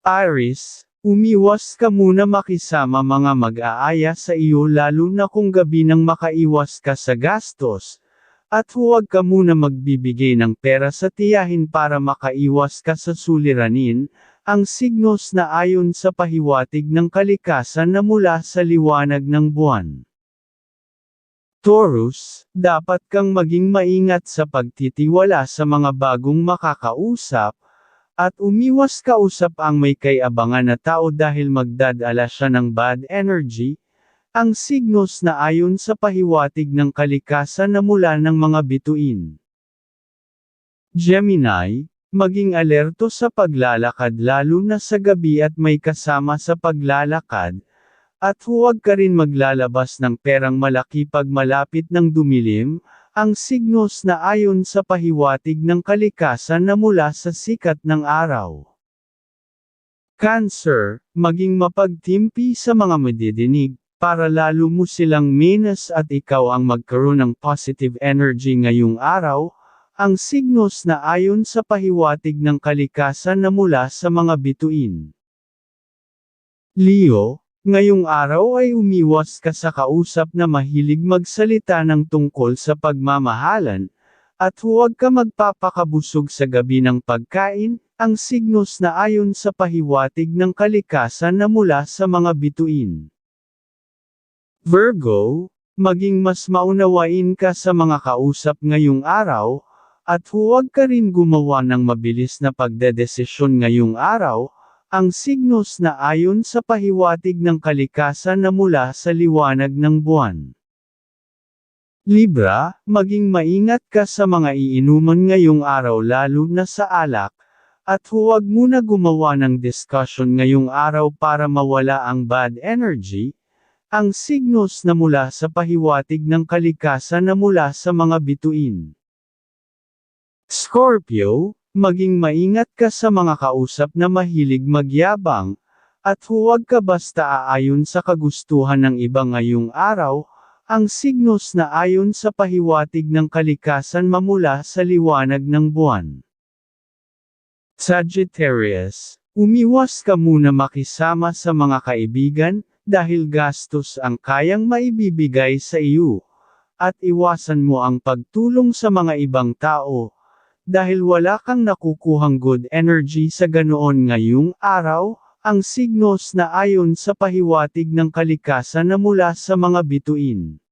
Aris, umiwas ka muna makisama mga mag-aaya sa iyo lalo na kung gabi nang makaiwas ka sa gastos, at huwag ka muna magbibigay ng pera sa tiyahin para makaiwas ka sa suliranin, ang signos na ayon sa pahiwatig ng kalikasan na mula sa liwanag ng buwan. Taurus, dapat kang maging maingat sa pagtitiwala sa mga bagong makakausap, at umiwas kausap ang may kay-abangan na tao dahil magdadala siya ng bad energy, ang signos na ayon sa pahiwatig ng kalikasan na mula ng mga bituin. Gemini, maging alerto sa paglalakad lalo na sa gabi at may kasama sa paglalakad, at huwag ka rin maglalabas ng perang malaki pag malapit ng dumilim, ang signos na ayon sa pahiwatig ng kalikasan na mula sa sikat ng araw. Cancer, maging mapagtimpi sa mga madidinig, para lalo mo silang menas at ikaw ang magkaroon ng positive energy ngayong araw, ang signos na ayon sa pahiwatig ng kalikasan na mula sa mga bituin. Leo, Ngayong araw ay umiwas ka sa kausap na mahilig magsalita ng tungkol sa pagmamahalan, at huwag ka magpapakabusog sa gabi ng pagkain, ang signos na ayon sa pahiwatig ng kalikasan na mula sa mga bituin. Virgo, maging mas maunawain ka sa mga kausap ngayong araw, at huwag ka rin gumawa ng mabilis na pagdedesisyon ngayong araw, ang signos na ayon sa pahiwatig ng kalikasan na mula sa liwanag ng buwan. Libra, maging maingat ka sa mga iinuman ngayong araw lalo na sa alak, at huwag muna gumawa ng discussion ngayong araw para mawala ang bad energy, ang signos na mula sa pahiwatig ng kalikasan na mula sa mga bituin. Scorpio, Maging maingat ka sa mga kausap na mahilig magyabang, at huwag ka basta aayon sa kagustuhan ng iba ngayong araw, ang signos na ayon sa pahiwatig ng kalikasan mamula sa liwanag ng buwan. Sagittarius, umiwas ka muna makisama sa mga kaibigan, dahil gastos ang kayang maibibigay sa iyo, at iwasan mo ang pagtulong sa mga ibang tao, dahil wala kang nakukuhang good energy sa ganoon ngayong araw, ang signos na ayon sa pahiwatig ng kalikasan na mula sa mga bituin.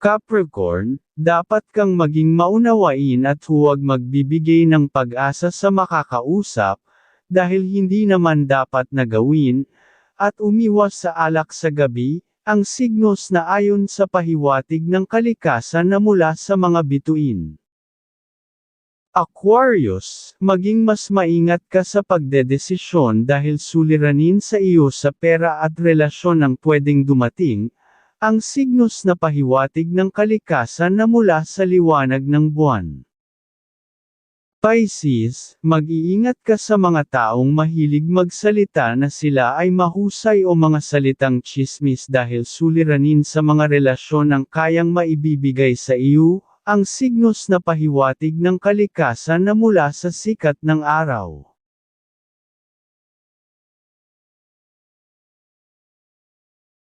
Capricorn, dapat kang maging maunawain at huwag magbibigay ng pag-asa sa makakausap, dahil hindi naman dapat na gawin, at umiwas sa alak sa gabi, ang signos na ayon sa pahiwatig ng kalikasan na mula sa mga bituin. Aquarius, maging mas maingat ka sa pagdedesisyon dahil suliranin sa iyo sa pera at relasyon ang pwedeng dumating, ang signos na pahiwatig ng kalikasan na mula sa liwanag ng buwan. Pisces, mag-iingat ka sa mga taong mahilig magsalita na sila ay mahusay o mga salitang chismis dahil suliranin sa mga relasyon ang kayang maibibigay sa iyo, ang signos na pahiwatig ng kalikasan na mula sa sikat ng araw.